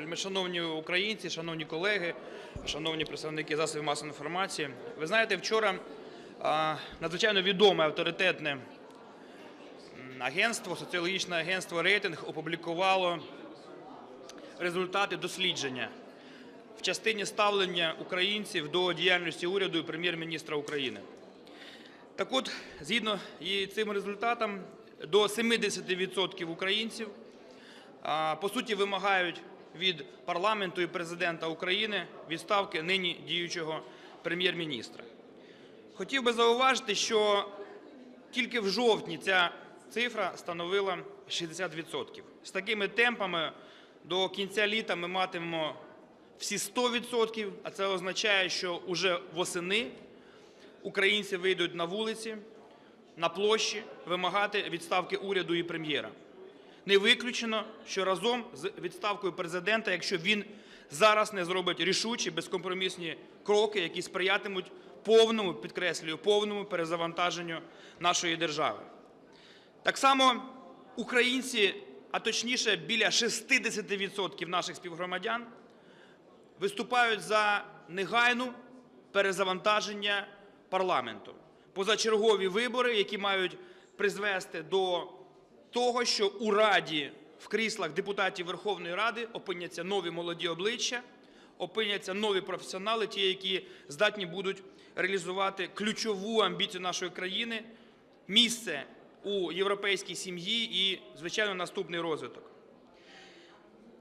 Вельмишановні українці, шановні колеги, шановні представники засобів масової інформації. Ви знаєте, вчора надзвичайно відоме авторитетне агентство, соціологічне агентство рейтинг опублікувало результати дослідження в частині ставлення українців до діяльності уряду і прем'єр-міністра України. Так от, згідно і цим результатам, до 70% українців по суті вимагають від парламенту і президента України відставки нині діючого прем'єр-міністра. Хотів би зауважити, що тільки в жовтні ця цифра становила 60%. З такими темпами до кінця літа ми матимемо всі 100%, а це означає, що уже восени українці вийдуть на вулиці, на площі вимагати відставки уряду і прем'єра. Не виключено, що разом з відставкою президента, якщо він зараз не зробить рішучі, безкомпромісні кроки, які сприятимуть повному, підкреслюю, повному перезавантаженню нашої держави. Так само українці, а точніше біля 60% наших співгромадян, виступають за негайну перезавантаження парламенту, позачергові вибори, які мають призвести до того, що у Раді в кріслах депутатів Верховної Ради опиняться нові молоді обличчя, опиняться нові професіонали, ті, які здатні будуть реалізувати ключову амбіцію нашої країни, місце у європейській сім'ї і, звичайно, наступний розвиток.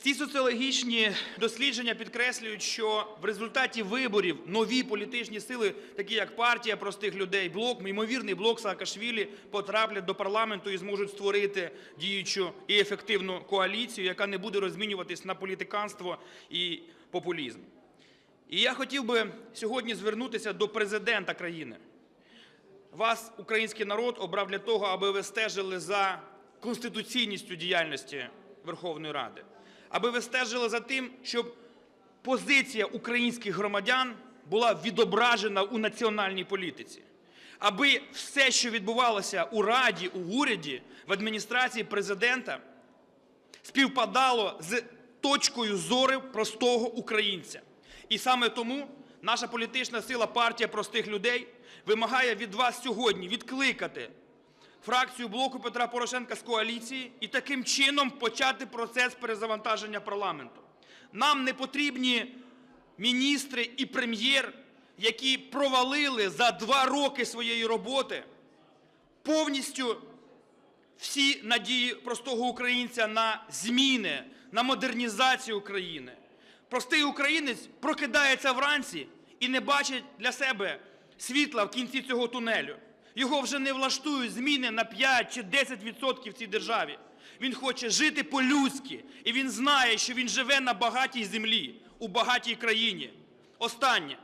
Ці соціологічні дослідження підкреслюють, що в результаті виборів нові політичні сили, такі як партія простих людей, блок, ймовірний блок Саакашвілі, потраплять до парламенту і зможуть створити діючу і ефективну коаліцію, яка не буде розмінюватись на політиканство і популізм. І я хотів би сьогодні звернутися до президента країни. Вас, український народ, обрав для того, аби ви стежили за конституційністю діяльності Верховної Ради, аби ви стежили за тим, щоб позиція українських громадян була відображена у національній політиці, аби все, що відбувалося у Раді, у уряді, в адміністрації президента, співпадало з точкою зору простого українця. І саме тому наша політична сила партія простих людей вимагає від вас сьогодні відкликати фракцію блоку Петра Порошенка з коаліції і таким чином почати процес перезавантаження парламенту. Нам не потрібні міністри і прем'єр, які провалили за два роки своєї роботи повністю всі надії простого українця на зміни, на модернізацію України. Простий українець прокидається вранці і не бачить для себе світла в кінці цього тунелю. Його вже не влаштують зміни на 5 чи 10% в цій державі. Він хоче жити по-людськи, і він знає, що він живе на багатій землі, у багатій країні. Останнє.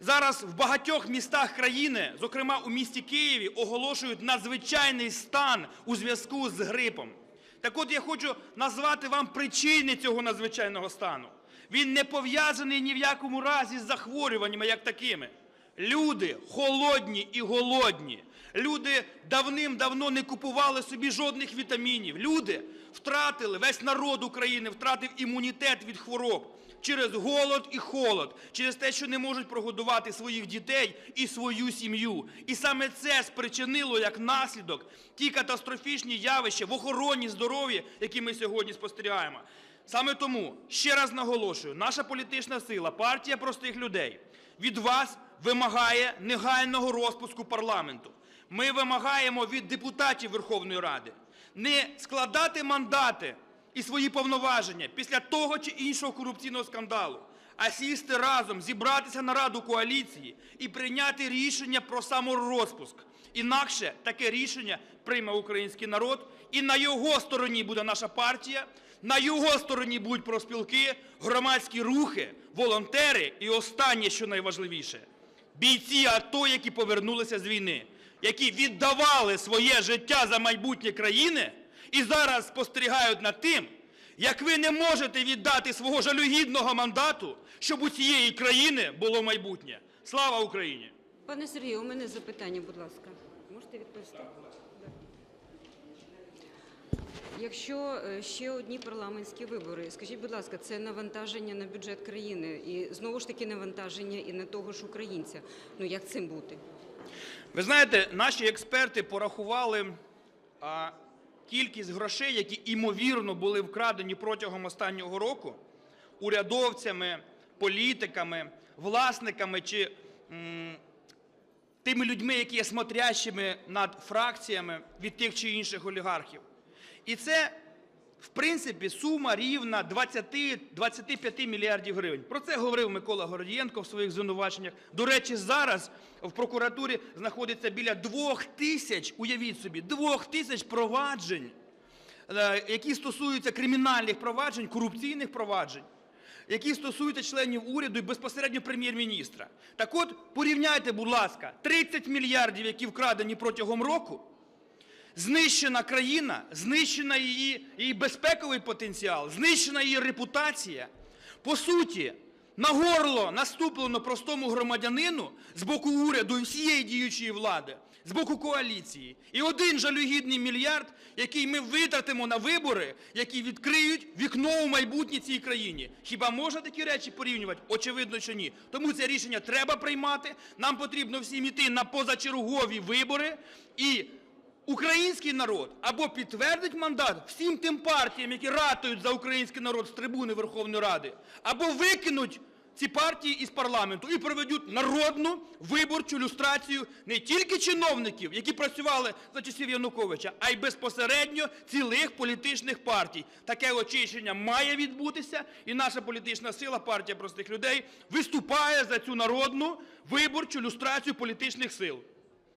Зараз в багатьох містах країни, зокрема у місті Києві, оголошують надзвичайний стан у зв'язку з грипом. Так от я хочу назвати вам причини цього надзвичайного стану. Він не пов'язаний ні в якому разі з захворюваннями як такими. Люди холодні і голодні. Люди давним-давно не купували собі жодних вітамінів. Люди втратили, весь народ України втратив імунітет від хвороб через голод і холод, через те, що не можуть прогодувати своїх дітей і свою сім'ю. І саме це спричинило як наслідок ті катастрофічні явища в охороні здоров'я, які ми сьогодні спостерігаємо. Саме тому ще раз наголошую, наша політична сила, партія простих людей від вас вимагає негайного розпуску парламенту. Ми вимагаємо від депутатів Верховної Ради не складати мандати і свої повноваження після того чи іншого корупційного скандалу, а сісти разом, зібратися на раду коаліції і прийняти рішення про саморозпуск. Інакше таке рішення прийме український народ, і на його стороні буде наша партія, на його стороні будуть профспілки, громадські рухи, волонтери і останнє, що найважливіше, бійці АТО, які повернулися з війни, які віддавали своє життя за майбутнє країни і зараз спостерігають над тим, як ви не можете віддати свого жалюгідного мандату, щоб у цієї країни було майбутнє. Слава Україні! Пане Сергію, у мене запитання, будь ласка. Можете відповісти? Якщо е, ще одні парламентські вибори, скажіть, будь ласка, це навантаження на бюджет країни і знову ж таки навантаження і на того ж українця. Ну як цим бути? Ви знаєте, наші експерти порахували а, кількість грошей, які імовірно були вкрадені протягом останнього року урядовцями, політиками, власниками чи м, тими людьми, які є смотрящими над фракціями від тих чи інших олігархів. І це, в принципі, сума рівна 20-25 мільярдів гривень. Про це говорив Микола Гордієнко в своїх звинуваченнях. До речі, зараз в прокуратурі знаходиться біля двох тисяч, уявіть собі, двох тисяч проваджень, е, які стосуються кримінальних проваджень, корупційних проваджень, які стосуються членів уряду і безпосередньо прем'єр-міністра. Так от, порівняйте, будь ласка, 30 мільярдів, які вкрадені протягом року, знищена країна, знищена її, її безпековий потенціал, знищена її репутація. По суті, на горло наступлено простому громадянину з боку уряду і всієї діючої влади, з боку коаліції. І один жалюгідний мільярд, який ми витратимо на вибори, які відкриють вікно у майбутнє цій країні. Хіба можна такі речі порівнювати? Очевидно, що ні. Тому це рішення треба приймати. Нам потрібно всім іти на позачергові вибори і Український народ або підтвердить мандат всім тим партіям, які ратують за український народ з трибуни Верховної Ради, або викинуть ці партії із парламенту і проведуть народну виборчу люстрацію не тільки чиновників, які працювали за часів Януковича, а й безпосередньо цілих політичних партій. Таке очищення має відбутися, і наша політична сила, партія простих людей, виступає за цю народну виборчу люстрацію політичних сил.